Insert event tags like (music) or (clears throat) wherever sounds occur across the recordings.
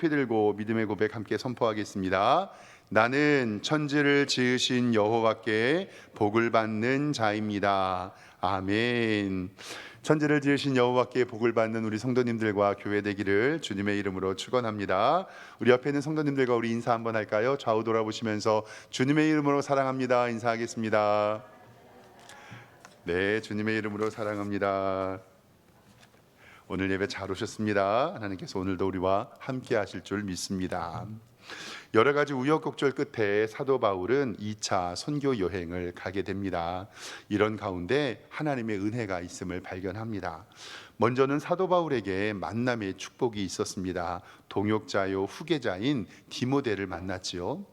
높이 들고 믿음의 고백 함께 선포하겠습니다. 나는 천지를 지으신 여호와께 복을 받는 자입니다. 아멘. 천지를 지으신 여호와께 복을 받는 우리 성도님들과 교회 되기를 주님의 이름으로 축원합니다. 우리 옆에 있는 성도님들과 우리 인사 한번 할까요? 좌우 돌아보시면서 주님의 이름으로 사랑합니다. 인사하겠습니다. 네, 주님의 이름으로 사랑합니다. 오늘 예배 잘 오셨습니다. 하나님께서 오늘도 우리와 함께 하실 줄 믿습니다. 여러 가지 우여곡절 끝에 사도 바울은 2차 선교 여행을 가게 됩니다. 이런 가운데 하나님의 은혜가 있음을 발견합니다. 먼저는 사도 바울에게 만남의 축복이 있었습니다. 동역자요 후계자인 디모데를 만났지요.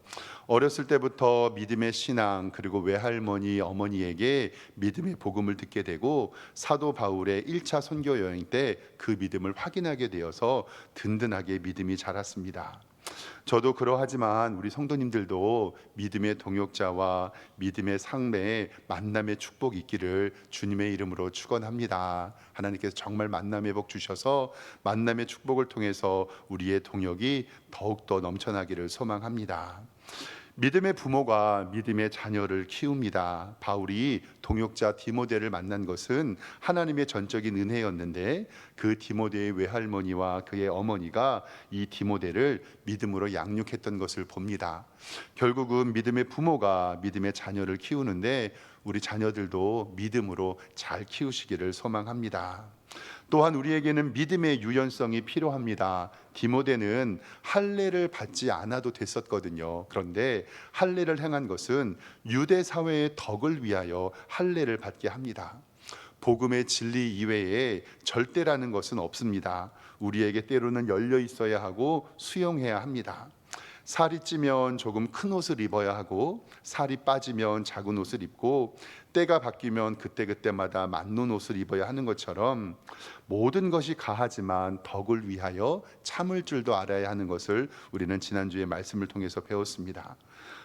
어렸을 때부터 믿음의 신앙 그리고 외할머니 어머니에게 믿음의 복음을 듣게 되고 사도 바울의 1차 선교 여행 때 그 믿음을 확인하게 되어서 든든하게 믿음이 자랐습니다. 저도 그러하지만 우리 성도님들도 믿음의 동역자와 믿음의 상매의 만남의 축복이 있기를 주님의 이름으로 축원합니다. 하나님께서 정말 만남의 복 주셔서 만남의 축복을 통해서 우리의 동역이 더욱더 넘쳐나기를 소망합니다. 믿음의 부모가 믿음의 자녀를 키웁니다. 바울이 동역자 디모데를 만난 것은 하나님의 전적인 은혜였는데 그 디모데의 외할머니와 그의 어머니가 이 디모데를 믿음으로 양육했던 것을 봅니다. 결국은 믿음의 부모가 믿음의 자녀를 키우는데 우리 자녀들도 믿음으로 잘 키우시기를 소망합니다. 또한 우리에게는 믿음의 유연성이 필요합니다. 디모데는 할례를 받지 않아도 됐었거든요. 그런데 할례를 행한 것은 유대 사회의 덕을 위하여 할례를 받게 합니다. 복음의 진리 이외에 절대라는 것은 없습니다. 우리에게 때로는 열려 있어야 하고 수용해야 합니다. 살이 찌면 조금 큰 옷을 입어야 하고 살이 빠지면 작은 옷을 입고 때가 바뀌면 그때그때마다 맞는 옷을 입어야 하는 것처럼 모든 것이 가하지만 덕을 위하여 참을 줄도 알아야 하는 것을 우리는 지난주에 말씀을 통해서 배웠습니다.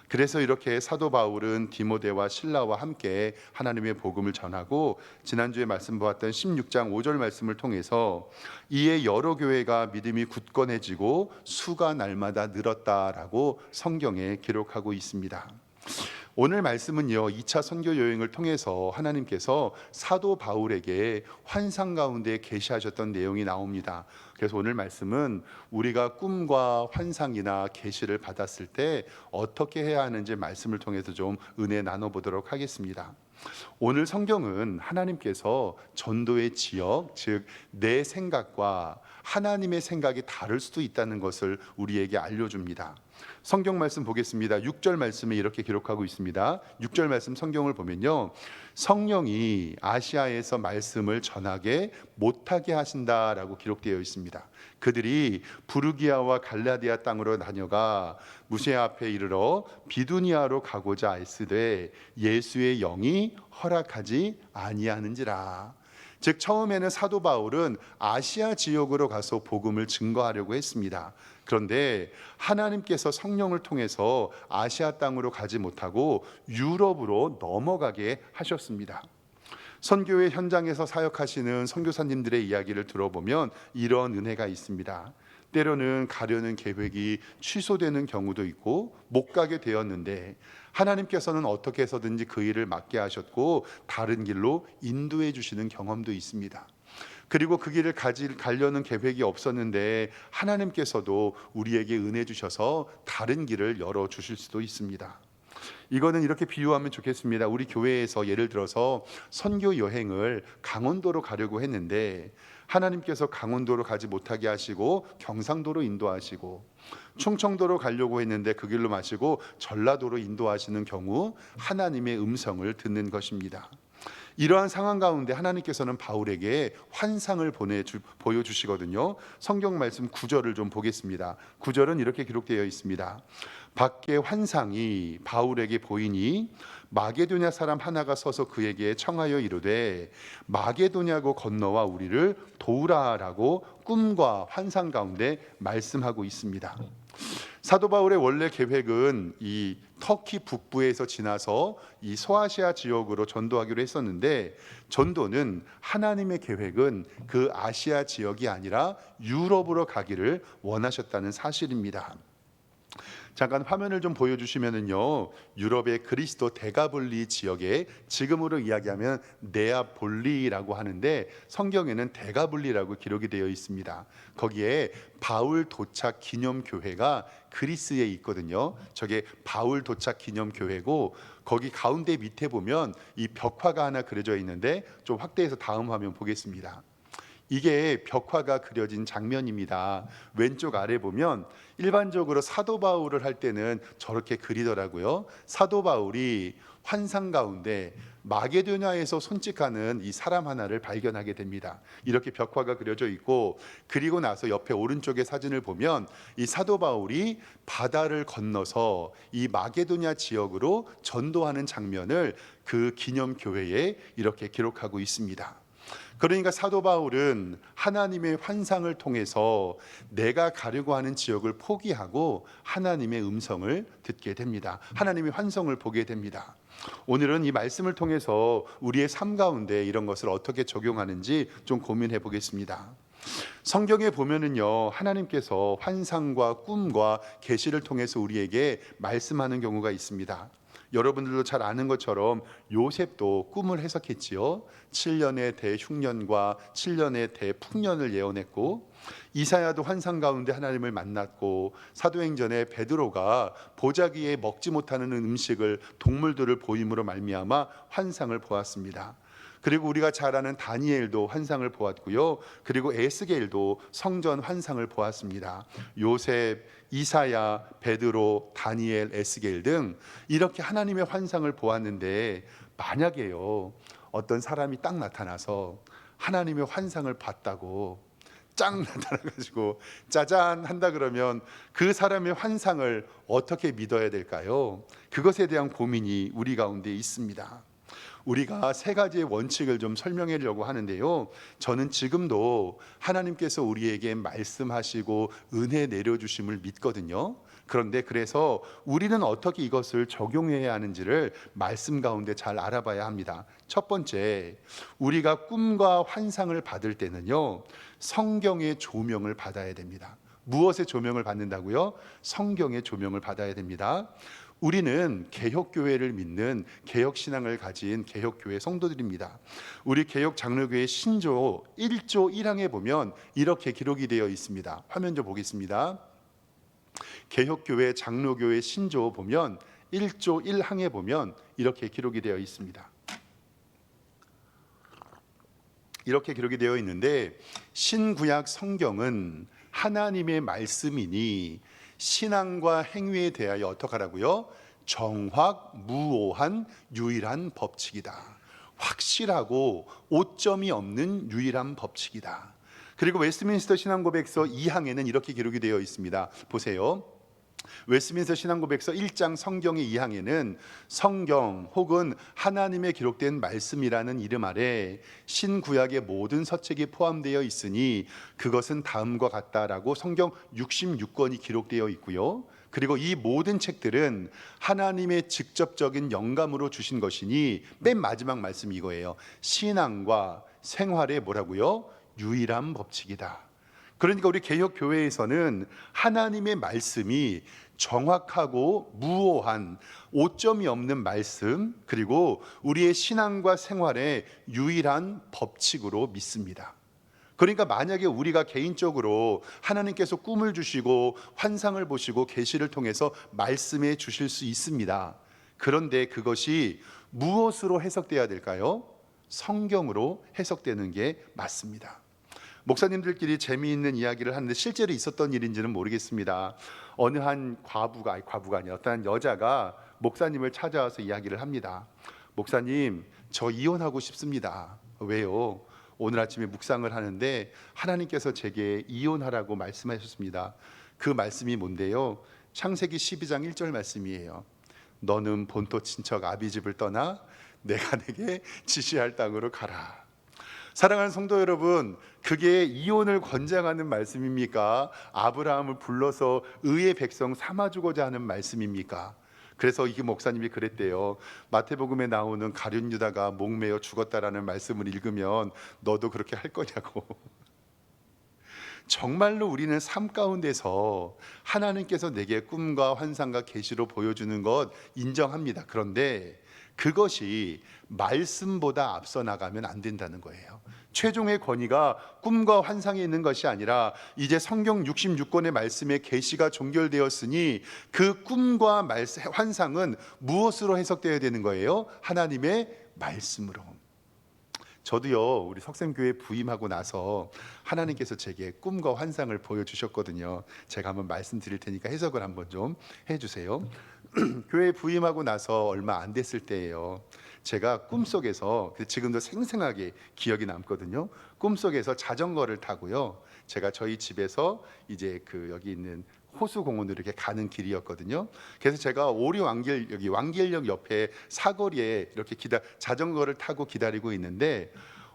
그래서 이렇게 사도 바울은 디모데와 신라와 함께 하나님의 복음을 전하고 지난주에 말씀 보았던 16장 5절 말씀을 통해서 이에 여러 교회가 믿음이 굳건해지고 수가 날마다 늘었다라고 성경에 기록하고 있습니다. 오늘 말씀은요, 2차 선교 여행을 통해서 하나님께서 사도 바울에게 환상 가운데 계시하셨던 내용이 나옵니다. 그래서 오늘 말씀은 우리가 꿈과 환상이나 계시를 받았을 때 어떻게 해야 하는지 말씀을 통해서 좀 은혜 나눠 보도록 하겠습니다. 오늘 성경은 하나님께서 전도의 지역, 즉 내 생각과 하나님의 생각이 다를 수도 있다는 것을 우리에게 알려줍니다. 성경 말씀 보겠습니다. 6절 말씀에 이렇게 기록하고 있습니다. 6절 말씀 성경을 보면요. 성령이 아시아에서 말씀을 전하게 못하게 하신다라고 기록되어 있습니다. 그들이 부르기아와 갈라디아 땅으로 다녀가 무세 앞에 이르러 비두니아로 가고자 애쓰되 예수의 영이 허락하지 아니하는지라. 즉 처음에는 사도 바울은 아시아 지역으로 가서 복음을 증거하려고 했습니다. 그런데 하나님께서 성령을 통해서 아시아 땅으로 가지 못하고 유럽으로 넘어가게 하셨습니다. 선교의 현장에서 사역하시는 선교사님들의 이야기를 들어보면 이런 은혜가 있습니다. 때로는 가려는 계획이 취소되는 경우도 있고 못 가게 되었는데 하나님께서는 어떻게 해서든지 그 일을 맡게 하셨고 다른 길로 인도해 주시는 경험도 있습니다. 그리고 그 길을 가지 가려는 계획이 없었는데 하나님께서도 우리에게 은혜 주셔서 다른 길을 열어 주실 수도 있습니다. 이거는 이렇게 비유하면 좋겠습니다. 우리 교회에서 예를 들어서 선교 여행을 강원도로 가려고 했는데 하나님께서 강원도로 가지 못하게 하시고 경상도로 인도하시고 충청도로 가려고 했는데 그 길로 마시고 전라도로 인도하시는 경우 하나님의 음성을 듣는 것입니다. 이러한 상황 가운데 하나님께서는 바울에게 환상을 보내 보여주시거든요. 성경 말씀 9절을 좀 보겠습니다. 9절은 이렇게 기록되어 있습니다. 밖에 환상이 바울에게 보이니 마게도냐 사람 하나가 서서 그에게 청하여 이르되 마게도냐고 건너와 우리를 도우라라고 꿈과 환상 가운데 말씀하고 있습니다. 사도 바울의 원래 계획은 이 터키 북부에서 지나서 이 소아시아 지역으로 전도하기로 했었는데 전도는 하나님의 계획은 그 아시아 지역이 아니라 유럽으로 가기를 원하셨다는 사실입니다. 잠깐 화면을 좀 보여주시면은요 유럽의 그리스도 대가볼리 지역에 지금으로 이야기하면 네아볼리라고 하는데 성경에는 대가볼리라고 기록이 되어 있습니다. 거기에 바울 도착 기념 교회가 그리스에 있거든요. 저게 바울 도착 기념 교회고 거기 가운데 밑에 보면 이 벽화가 하나 그려져 있는데 좀 확대해서 다음 화면 보겠습니다. 이게 벽화가 그려진 장면입니다. 왼쪽 아래 보면 일반적으로 사도 바울을 할 때는 저렇게 그리더라고요. 사도 바울이 환상 가운데 마게도냐에서 손짓하는 이 사람 하나를 발견하게 됩니다. 이렇게 벽화가 그려져 있고 그리고 나서 옆에 오른쪽의 사진을 보면 이 사도 바울이 바다를 건너서 이 마게도냐 지역으로 전도하는 장면을 그 기념 교회에 이렇게 기록하고 있습니다. 그러니까 사도 바울은 하나님의 환상을 통해서 내가 가려고 하는 지역을 포기하고 하나님의 음성을 듣게 됩니다. 하나님의 환성을 보게 됩니다. 오늘은 이 말씀을 통해서 우리의 삶 가운데 이런 것을 어떻게 적용하는지 좀 고민해 보겠습니다. 성경에 보면은요 하나님께서 환상과 꿈과 계시를 통해서 우리에게 말씀하는 경우가 있습니다. 여러분들도 잘 아는 것처럼 요셉도 꿈을 해석했지요. 7년의 대흉년과 7년의 대풍년을 예언했고 이사야도 환상 가운데 하나님을 만났고 사도행전에 베드로가 보자기에 먹지 못하는 음식을 동물들을 보임으로 말미암아 환상을 보았습니다. 그리고 우리가 잘 아는 다니엘도 환상을 보았고요. 그리고 에스겔도 성전 환상을 보았습니다. 요셉, 이사야, 베드로, 다니엘, 에스겔 등 이렇게 하나님의 환상을 보았는데 만약에요. 어떤 사람이 딱 나타나서 하나님의 환상을 봤다고 짱 (laughs) 나타나가지고 짜잔 한다 그러면 그 사람의 환상을 어떻게 믿어야 될까요? 그것에 대한 고민이 우리 가운데 있습니다. 우리가 세 가지의 원칙을 좀 설명하려고 하는데요. 저는 지금도 하나님께서 우리에게 말씀하시고 은혜 내려주심을 믿거든요. 그런데 그래서 우리는 어떻게 이것을 적용해야 하는지를 말씀 가운데 잘 알아봐야 합니다. 첫 번째, 우리가 꿈과 환상을 받을 때는요, 성경의 조명을 받아야 됩니다. 무엇의 조명을 받는다고요? 성경의 조명을 받아야 됩니다. 우리는 개혁교회를 믿는 개혁신앙을 가진 개혁교회 성도들입니다. 우리 개혁 장로교회 신조 1조 1항에 보면 이렇게 기록이 되어 있습니다. 화면 좀 보겠습니다. 개혁교회 장로교회 신조 보면 1조 1항에 보면 이렇게 기록이 되어 있습니다. 이렇게 기록이 되어 있는데 신구약 성경은 하나님의 말씀이니 신앙과 행위에 대하여 어떡하라고요? 정확 무오한 유일한 법칙이다. 확실하고 오점이 없는 유일한 법칙이다. 그리고 웨스트민스터 신앙고백서 2항에는 이렇게 기록이 되어 있습니다. 보세요. 웨스민스터 신앙고백서 1장 성경의 2항에는 성경 혹은 하나님의 기록된 말씀이라는 이름 아래 신구약의 모든 서책이 포함되어 있으니 그것은 다음과 같다라고 성경 66권이 기록되어 있고요. 그리고 이 모든 책들은 하나님의 직접적인 영감으로 주신 것이니 맨 마지막 말씀이 이거예요. 신앙과 생활의 뭐라고요? 유일한 법칙이다. 그러니까 우리 개혁 교회에서는 하나님의 말씀이 정확하고 무오한 오점이 없는 말씀 그리고 우리의 신앙과 생활의 유일한 법칙으로 믿습니다. 그러니까 만약에 우리가 개인적으로 하나님께서 꿈을 주시고 환상을 보시고 계시를 통해서 말씀해 주실 수 있습니다. 그런데 그것이 무엇으로 해석돼야 될까요? 성경으로 해석되는 게 맞습니다. 목사님들끼리 재미있는 이야기를 하는데 실제로 있었던 일인지는 모르겠습니다. 어느 한 과부가 아니 과부가 아니라 어떤 여자가 목사님을 찾아와서 이야기를 합니다. 목사님, 저 이혼하고 싶습니다. 왜요? 오늘 아침에 묵상을 하는데 하나님께서 제게 이혼하라고 말씀하셨습니다. 그 말씀이 뭔데요? 창세기 12장 1절 말씀이에요. 너는 본토 친척 아비 집을 떠나 내가 내게 지시할 땅으로 가라. 사랑하는 성도 여러분, 그게 이혼을 권장하는 말씀입니까? 아브라함을 불러서 의의 백성 삼아주고자 하는 말씀입니까? 그래서 이 목사님이 그랬대요. 마태복음에 나오는 가룟 유다가 목매어 죽었다라는 말씀을 읽으면 너도 그렇게 할 거냐고. (laughs) 정말로 우리는 삶 가운데서 하나님께서 내게 꿈과 환상과 계시로 보여주는 것 인정합니다. 그런데 그것이 말씀보다 앞서 나가면 안 된다는 거예요. 최종의 권위가 꿈과 환상에 있는 것이 아니라 이제 성경 66권의 말씀에 계시가 종결되었으니 그 꿈과 말씀, 환상은 무엇으로 해석되어야 되는 거예요? 하나님의 말씀으로. 저도요 우리 석샘교회 부임하고 나서 하나님께서 제게 꿈과 환상을 보여주셨거든요. 제가 한번 말씀드릴 테니까 해석을 한번 좀 해주세요. (clears throat) 교회 부임하고 나서 얼마 안 됐을 때예요. 제가 꿈속에서 그 지금도 생생하게 기억이 남거든요. 꿈속에서 자전거를 타고요. 제가 저희 집에서 이제 그 여기 있는 호수 공원으로 이렇게 가는 길이었거든요. 그래서 제가 오리 왕길 여기 왕길역 옆에 사거리에 이렇게 기다 자전거를 타고 기다리고 있는데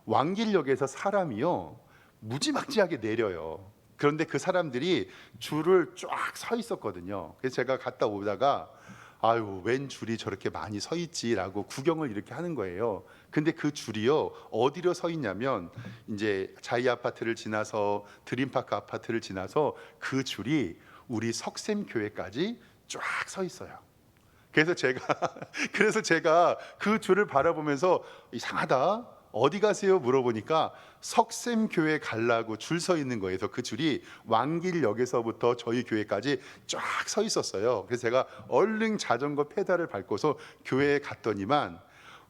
왕길역에서 사람이요 무지막지하게 내려요. 그런데 그 사람들이 줄을 쫙 서 있었거든요. 그래서 제가 갔다 오다가 아유 웬 줄이 저렇게 많이 서 있지라고 구경을 이렇게 하는 거예요. 근데 그 줄이요 어디로 서 있냐면 이제 자이 아파트를 지나서 드림파크 아파트를 지나서 그 줄이 우리 석샘 교회까지 쫙 서 있어요. 그래서 제가 (laughs) 그래서 제가 그 줄을 바라보면서 이상하다. 어디 가세요? 물어보니까 석샘 교회 갈라고 줄 서 있는 거예요. 그래서 그 줄이 왕길역에서부터 저희 교회까지 쫙 서 있었어요. 그래서 제가 얼른 자전거 페달을 밟고서 교회에 갔더니만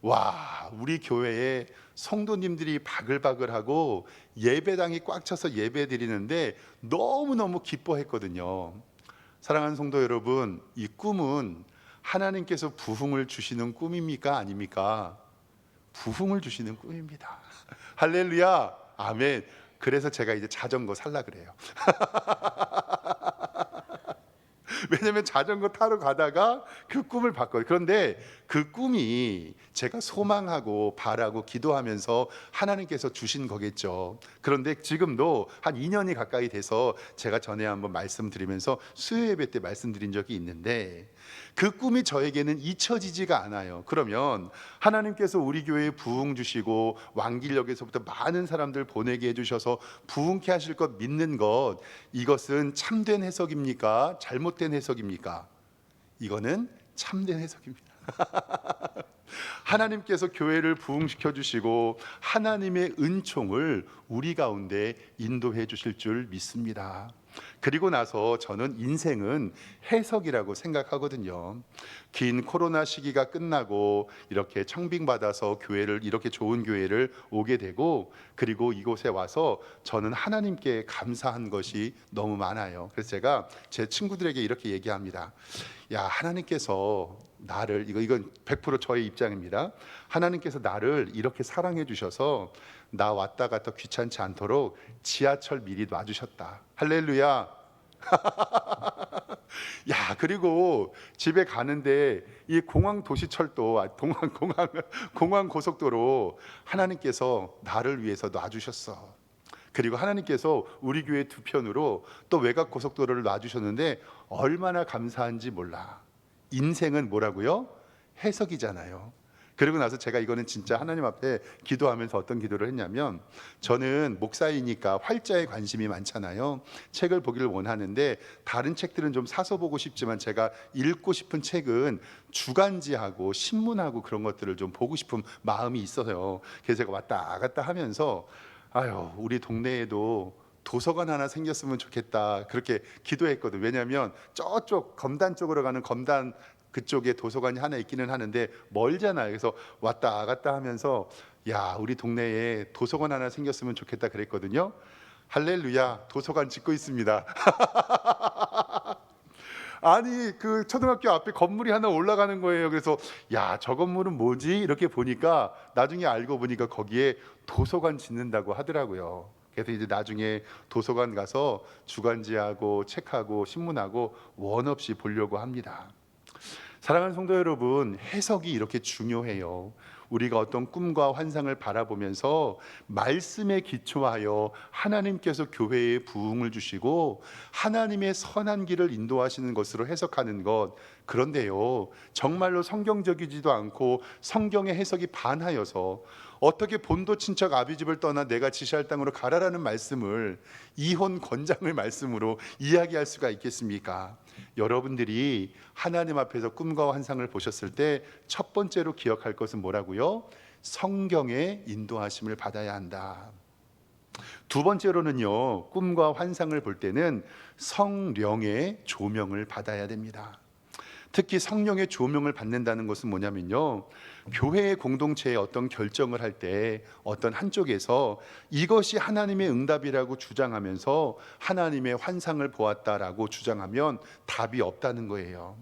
와, 우리 교회에 성도님들이 바글바글하고 예배당이 꽉 차서 예배 드리는데 너무너무 기뻐했거든요. 사랑하는 성도 여러분, 이 꿈은 하나님께서 부흥을 주시는 꿈입니까? 아닙니까? 부흥을 주시는 꿈입니다. (laughs) 할렐루야. 아멘. 그래서 제가 이제 자전거 살라 그래요. (laughs) (laughs) 왜냐면 자전거 타러 가다가 그 꿈을 봤거든요. 그런데 그 꿈이 제가 소망하고 바라고 기도하면서 하나님께서 주신 거겠죠. 그런데 지금도 한 2년이 가까이 돼서 제가 전에 한번 말씀드리면서 수요 예배 때 말씀드린 적이 있는데 그 꿈이 저에게는 잊혀지지가 않아요. 그러면 하나님께서 우리 교회에 부흥 주시고 왕길역에서부터 많은 사람들 보내게 해 주셔서 부흥케 하실 것 믿는 것 이것은 참된 해석입니까? 잘못된 해석 입니까? 이거는 참된 해석입니다. (laughs) 하나님께서 교회를 부흥시켜 주시고 하나님의 은총을 우리 가운데 인도해 주실 줄 믿습니다. 그리고 나서 저는 인생은 해석이라고 생각하거든요. 긴 코로나 시기가 끝나고 이렇게 청빙받아서 교회를 이렇게 좋은 교회를 오게 되고 그리고 이곳에 와서 저는 하나님께 감사한 것이 너무 많아요. 그래서 제가 제 친구들에게 이렇게 얘기합니다. 야, 하나님께서 나를 이거 이건 100% 저의 입장입니다. 하나님께서 나를 이렇게 사랑해 주셔서 나 왔다 갔다 귀찮지 않도록 지하철 미리 놔 주셨다. 할렐루야. (laughs) 야 그리고 집에 가는데 이 공항 도시철도 아, 공항 공항 공항 고속도로 하나님께서 나를 위해서 놔 주셨어. 그리고 하나님께서 우리 교회 두 편으로 또 외곽 고속도로를 놔 주셨는데 얼마나 감사한지 몰라. 인생은 뭐라고요? 해석이잖아요. 그리고 나서 제가 이거는 진짜 하나님 앞에 기도하면서 어떤 기도를 했냐면 저는 목사이니까 활자에 관심이 많잖아요. 책을 보기를 원하는데 다른 책들은 좀 사서 보고 싶지만 제가 읽고 싶은 책은 주간지하고 신문하고 그런 것들을 좀 보고 싶은 마음이 있어요. 그래서 제가 왔다 갔다 하면서 아유 우리 동네에도 도서관 하나 생겼으면 좋겠다 그렇게 기도했거든. 왜냐하면 저쪽 검단 쪽으로 가는 검단 그쪽에 도서관이 하나 있기는 하는데 멀잖아요. 그래서 왔다 갔다 하면서 야 우리 동네에 도서관 하나 생겼으면 좋겠다 그랬거든요. 할렐루야 도서관 짓고 있습니다. (laughs) 아니 그 초등학교 앞에 건물이 하나 올라가는 거예요. 그래서 야 저 건물은 뭐지? 이렇게 보니까 나중에 알고 보니까 거기에 도서관 짓는다고 하더라고요. 그래서 이제 나중에 도서관 가서 주간지하고 책하고 신문하고 원 없이 보려고 합니다. 사랑하는 성도 여러분, 해석이 이렇게 중요해요. 우리가 어떤 꿈과 환상을 바라보면서 말씀에 기초하여 하나님께서 교회에 부흥을 주시고 하나님의 선한 길을 인도하시는 것으로 해석하는 것 그런데요 정말로 성경적이지도 않고 성경의 해석이 반하여서 어떻게 본도 친척 아비집을 떠나 내가 지시할 땅으로 가라라는 말씀을 이혼 권장을 말씀으로 이야기할 수가 있겠습니까? 여러분들이 하나님 앞에서 꿈과 환상을 보셨을 때 첫 번째로 기억할 것은 뭐라고요? 성경의 인도하심을 받아야 한다. 두 번째로는요, 꿈과 환상을 볼 때는 성령의 조명을 받아야 됩니다. 특히 성령의 조명을 받는다는 것은 뭐냐면요. 교회의 공동체에 어떤 결정을 할 때 어떤 한쪽에서 이것이 하나님의 응답이라고 주장하면서 하나님의 환상을 보았다라고 주장하면 답이 없다는 거예요.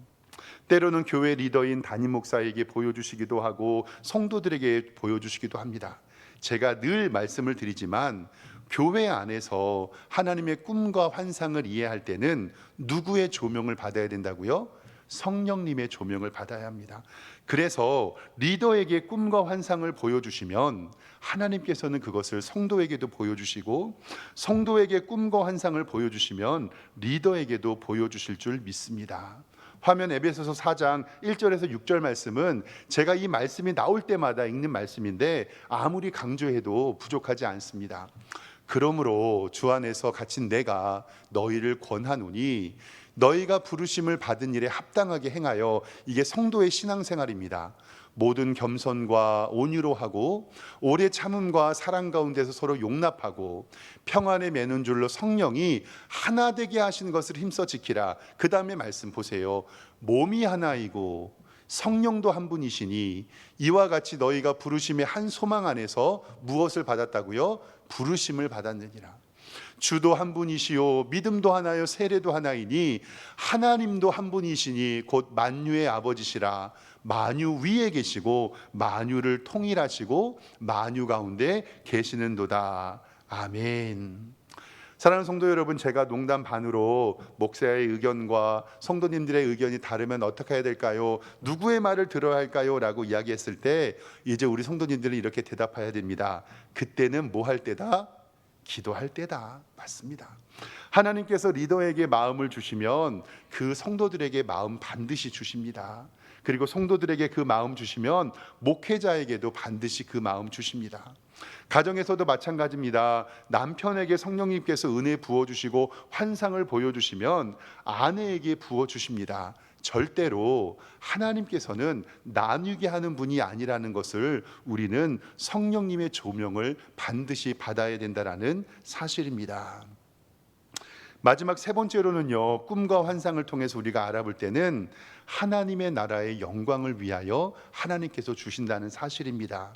때로는 교회 리더인 담임 목사에게 보여주시기도 하고 성도들에게 보여주시기도 합니다. 제가 늘 말씀을 드리지만 교회 안에서 하나님의 꿈과 환상을 이해할 때는 누구의 조명을 받아야 된다고요? 성령님의 조명을 받아야 합니다. 그래서 리더에게 꿈과 환상을 보여주시면 하나님께서는 그것을 성도에게도 보여주시고 성도에게 꿈과 환상을 보여주시면 리더에게도 보여주실 줄 믿습니다. 화면 에베소서 4장 1절에서 6절 말씀은 제가 이 말씀이 나올 때마다 읽는 말씀인데 아무리 강조해도 부족하지 않습니다. 그러므로 주 안에서 갇힌 내가 너희를 권하노니 너희가 부르심을 받은 일에 합당하게 행하여 이게 성도의 신앙생활입니다. 모든 겸손과 온유로 하고 오래 참음과 사랑 가운데서 서로 용납하고 평안에 매는 줄로 성령이 하나 되게 하시는 것을 힘써 지키라. 그 다음에 말씀 보세요. 몸이 하나이고 성령도 한 분이시니 이와 같이 너희가 부르심의 한 소망 안에서 무엇을 받았다고요? 부르심을 받았느니라. 주도 한 분이시요 믿음도 하나요 세례도 하나이니 하나님도 한 분이시니 곧 만유의 아버지시라 만유 위에 계시고 만유를 통일하시고 만유 가운데 계시는도다 아멘. 사랑하는 성도 여러분, 제가 농담 반으로 목사의 의견과 성도님들의 의견이 다르면 어떻게 해야 될까요? 누구의 말을 들어야 할까요? 라고 이야기했을 때 이제 우리 성도님들은 이렇게 대답해야 됩니다. 그때는 뭐 할 때다? 기도할 때다. 맞습니다. 하나님께서 리더에게 마음을 주시면 그 성도들에게 마음 반드시 주십니다. 그리고 성도들에게 그 마음 주시면 목회자에게도 반드시 그 마음 주십니다. 가정에서도 마찬가지입니다. 남편에게 성령님께서 은혜 부어 주시고 환상을 보여 주시면 아내에게 부어 주십니다. 절대로 하나님께서는 나뉘게 하는 분이 아니라는 것을 우리는 성령님의 조명을 반드시 받아야 된다라는 사실입니다. 마지막 세 번째로는요, 꿈과 환상을 통해서 우리가 알아볼 때는 하나님의 나라의 영광을 위하여 하나님께서 주신다는 사실입니다.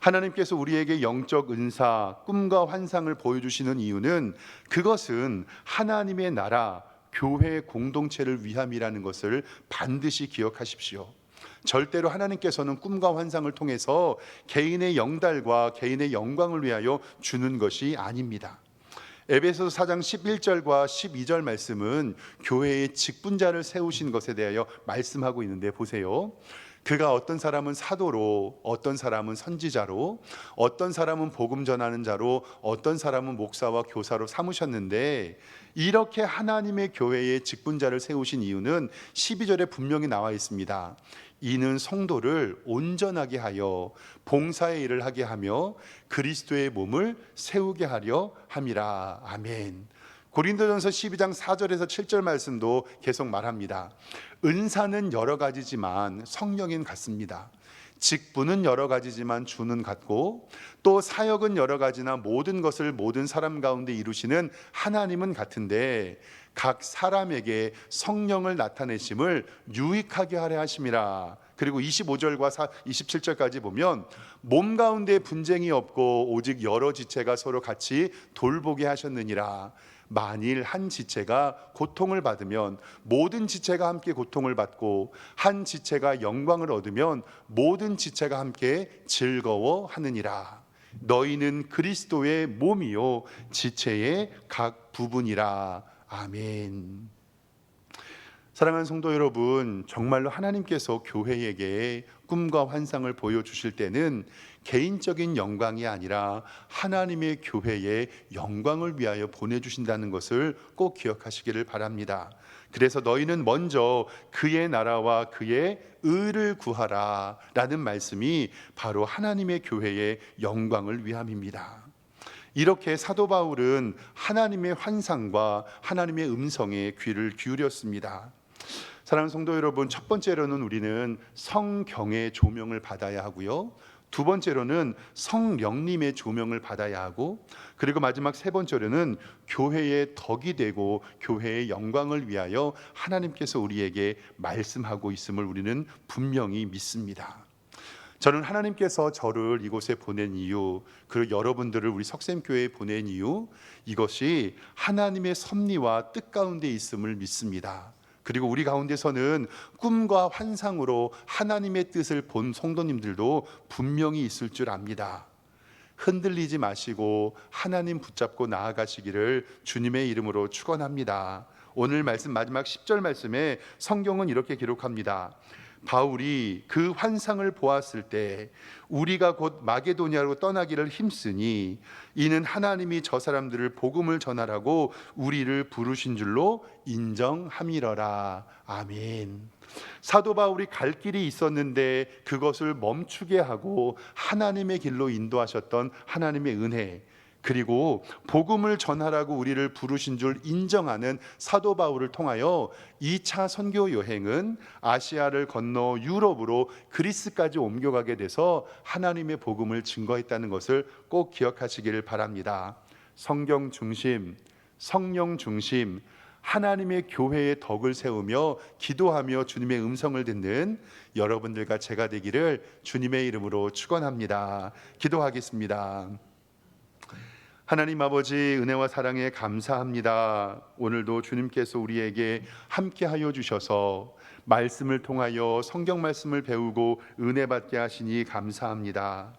하나님께서 우리에게 영적 은사, 꿈과 환상을 보여주시는 이유는 그것은 하나님의 나라, 교회 공동체를 위함이라는 것을 반드시 기억하십시오. 절대로 하나님께서는 꿈과 환상을 통해서 개인의 영달과 개인의 영광을 위하여 주는 것이 아닙니다. 에베소서 4장 11절과 12절 말씀은 교회의 직분자를 세우신 것에 대하여 말씀하고 있는데 보세요. 그가 어떤 사람은 사도로, 어떤 사람은 선지자로, 어떤 사람은 복음 전하는 자로, 어떤 사람은 목사와 교사로 삼으셨는데 이렇게 하나님의 교회의 직분자를 세우신 이유는 12절에 분명히 나와 있습니다. 이는 성도를 온전하게 하여 봉사의 일을 하게 하며 그리스도의 몸을 세우게 하려 함이라. 아멘. 고린도전서 12장 4절에서 7절 말씀도 계속 말합니다. 은사는 여러 가지지만 성령인 같습니다. 직분은 여러 가지지만 주는 같고 또 사역은 여러 가지나 모든 것을 모든 사람 가운데 이루시는 하나님은 같은데 각 사람에게 성령을 나타내심을 유익하게 하려 하심이라. 그리고 25절과 27절까지 보면 몸 가운데 분쟁이 없고 오직 여러 지체가 서로 같이 돌보게 하셨느니라. 만일 한 지체가 고통을 받으면 모든 지체가 함께 고통을 받고 한 지체가 영광을 얻으면 모든 지체가 함께 즐거워하느니라. 너희는 그리스도의 몸이요 지체의 각 부분이라. 아멘. 사랑하는 성도 여러분, 정말로 하나님께서 교회에게 꿈과 환상을 보여주실 때는 개인적인 영광이 아니라 하나님의 교회의 영광을 위하여 보내주신다는 것을 꼭 기억하시기를 바랍니다. 그래서 너희는 먼저 그의 나라와 그의 의를 구하라 라는 말씀이 바로 하나님의 교회의 영광을 위함입니다. 이렇게 사도 바울은 하나님의 환상과 하나님의 음성에 귀를 기울였습니다. 사랑하는 성도 여러분, 첫 번째로는 우리는 성경의 조명을 받아야 하고요. 두 번째로는 성령님의 조명을 받아야 하고 그리고 마지막 세 번째로는 교회의 덕이 되고 교회의 영광을 위하여 하나님께서 우리에게 말씀하고 있음을 우리는 분명히 믿습니다. 저는 하나님께서 저를 이곳에 보낸 이유, 그리고 여러분들을 우리 석샘교회에 보낸 이유, 이것이 하나님의 섭리와 뜻 가운데 있음을 믿습니다. 그리고 우리 가운데서는 꿈과 환상으로 하나님의 뜻을 본 성도님들도 분명히 있을 줄 압니다. 흔들리지 마시고 하나님 붙잡고 나아가시기를 주님의 이름으로 축원합니다. 오늘 말씀 마지막 10절 말씀에 성경은 이렇게 기록합니다. 바울이 그 환상을 보았을 때 우리가 곧 마게도니아로 떠나기를 힘쓰니 이는 하나님이 저 사람들을 복음을 전하라고 우리를 부르신 줄로 인정함이러라. 아멘. 사도 바울이 갈 길이 있었는데 그것을 멈추게 하고 하나님의 길로 인도하셨던 하나님의 은혜 그리고 복음을 전하라고 우리를 부르신 줄 인정하는 사도 바울을 통하여 2차 선교 여행은 아시아를 건너 유럽으로 그리스까지 옮겨가게 돼서 하나님의 복음을 증거했다는 것을 꼭 기억하시기를 바랍니다. 성경 중심, 성령 중심, 하나님의 교회의 덕을 세우며 기도하며 주님의 음성을 듣는 여러분들과 제가 되기를 주님의 이름으로 축원합니다. 기도하겠습니다. 하나님 아버지 은혜와 사랑에 감사합니다. 오늘도 주님께서 우리에게 함께하여 주셔서 말씀을 통하여 성경 말씀을 배우고 은혜 받게 하시니 감사합니다.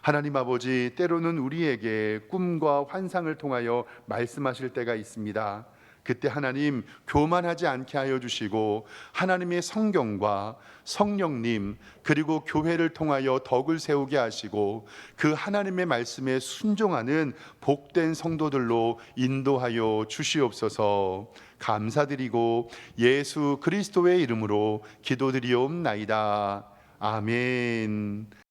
하나님 아버지 때로는 우리에게 꿈과 환상을 통하여 말씀하실 때가 있습니다. 그때 하나님 교만하지 않게 하여 주시고 하나님의 성경과 성령님 그리고 교회를 통하여 덕을 세우게 하시고 그 하나님의 말씀에 순종하는 복된 성도들로 인도하여 주시옵소서 감사드리고 예수 그리스도의 이름으로 기도드리옵나이다. 아멘.